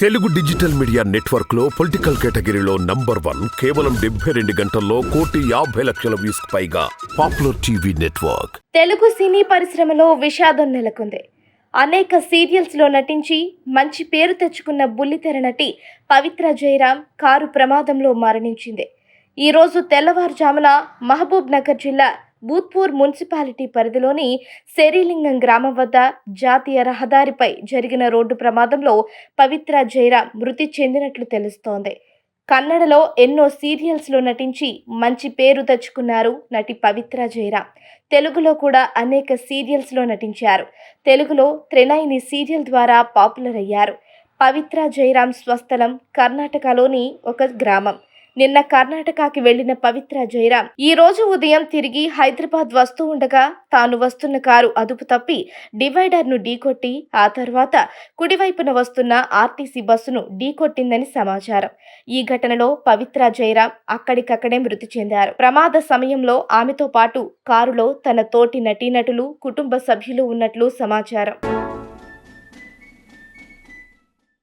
Telugu digital media నెట్వర్క్లో political కేటగిరీలో number one కేవలం డెబ్బై రెండు గంటల్లో కోటి యాభై లక్షల వ్యూస్ పైగా పాపులర్ టీవీ నెట్వర్క్. తెలుగు సినీ పరిశ్రమలో విషాదం నెలకొంది. అనేక సీరియల్స్లో నటించి మంచి పేరు తెచ్చుకున్న బుల్లితెర నటి పవిత్ర జయరాం కారు ప్రమాదంలో మరణించింది. ఈరోజు తెల్లవారుజామున మహబూబ్ నగర్ జిల్లా భూత్పూర్ మున్సిపాలిటీ పరిధిలోని శరీలింగం గ్రామం వద్ద జాతీయ రహదారిపై జరిగిన రోడ్డు ప్రమాదంలో పవిత్ర జయరాం మృతి చెందినట్లు తెలుస్తోంది. కన్నడలో ఎన్నో సీరియల్స్లో నటించి మంచి పేరు తెచ్చుకున్నారు నటి పవిత్ర జయరాం తెలుగులో కూడా అనేక సీరియల్స్లో నటించారు. తెలుగులో త్రినైని సీరియల్ ద్వారా పాపులర్ అయ్యారు. పవిత్ర జయరాం స్వస్థలం కర్ణాటకలోని ఒక గ్రామం. నిన్న కర్ణాటకకి వెళ్ళిన పవిత్ర జయరాం. ఈ రోజు ఉదయం తిరిగి హైదరాబాద్ వస్తూ ఉండగా తాను వస్తున్న కారు అదుపు తప్పి డివైడర్ను ఢీకొట్టి ఆ తర్వాత కుడివైపున వస్తున్న ఆర్టీసీ బస్సును ఢీకొట్టిందని సమాచారం. ఈ ఘటనలో పవిత్ర జయరాం అక్కడికక్కడే మృతి చెందారు. ప్రమాద సమయంలో ఆమెతో పాటు కారులో తన తోటి నటీనటులు కుటుంబ సభ్యులు ఉన్నట్లు సమాచారం.